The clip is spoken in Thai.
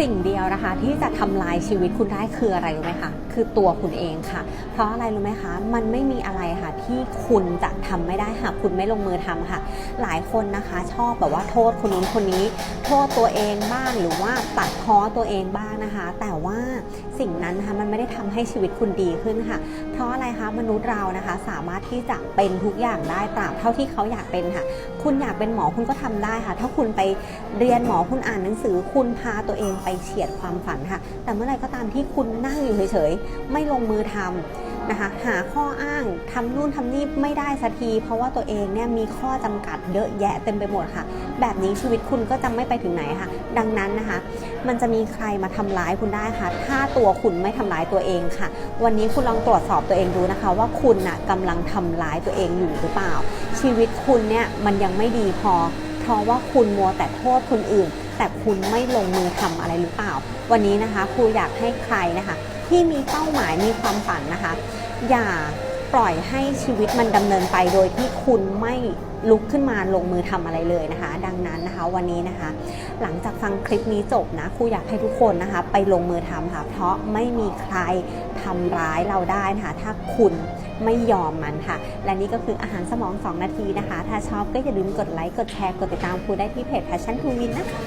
สิ่งเดียวนะคะ ที่จะทำลายชีวิตคุณได้คืออะไรรู้ไหมคะคือตัวคุณเองค่ะ เพราะอะไรรู้ไหมคะ มันไม่มีอะไรค่ะที่คุณจะทำไม่ได้หากคุณไม่ลงมือทำค่ะ หลายคนนะคะ ชอบแบบว่าโทษคนนู้นคนนี้ โทษตัวเองบ้างหรือว่าตัดพ้อตัวเองบ้างนะคะ แต่ว่าสิ่งนั้นนะคะมันไม่ได้ทำให้ชีวิตคุณดีขึ้นค่ะ เพราะอะไรคะมนุษย์เรานะคะ สามารถที่จะเป็นทุกอย่างได้ตราบเท่าที่เขาอยากเป็นค่ะ คุณอยากเป็นหมอคุณก็ทำได้ค่ะ ถ้าคุณไปเรียนหมอคุณอ่านหนังสือคุณพาตัวเองไปเฉียดความฝันค่ะ แต่เมื่อไรก็ตามที่คุณนั่งอยู่เฉยๆ ไม่ลงมือทำนะคะ หาข้ออ้างทำนู่นทำนี่ไม่ได้สักที เพราะว่าตัวเองเนี่ยมีข้อจำกัดเยอะแยะเต็มไปหมดค่ะ แบบนี้ชีวิตคุณก็จะไม่ไปถึงไหนค่ะ ดังนั้นนะคะ มันจะมีใครมาทำร้ายคุณได้ค่ะ ถ้าตัวคุณไม่ทำร้ายตัวเองค่ะ วันนี้คุณลองตรวจสอบตัวเองดูนะคะ ว่าคุณน่ะกำลังทำร้ายตัวเองอยู่หรือเปล่า ชีวิตคุณเนี่ยมันยังไม่ดีพอ เพราะว่าคุณมัวแต่โทษคนอื่น แต่คุณไม่ลงมือทำอะไรหรือเปล่า วันนี้นะคะครูอยากให้ใครนะคะ ที่มีเป้าหมายมีความฝันนะคะ อย่าปล่อยให้ชีวิตมันดำเนินไปโดยที่คุณไม่ลุกขึ้นมาลงมือทำอะไรเลยนะคะ ดังนั้นนะคะวันนี้นะคะ หลังจากฟังคลิปนี้จบนะครูอยากให้ทุกคนนะคะ ไปลงมือทำค่ะ เพราะไม่มีใครทำร้ายเราได้นะคะ ถ้าคุณไม่ยอมมันค่ะ และนี่ก็คืออาหารสมอง 2 นาทีนะคะ ถ้าชอบก็อย่าลืมกดไลค์กดแชร์กดติดตามครูได้ที่เพจ Passion to Win นะคะ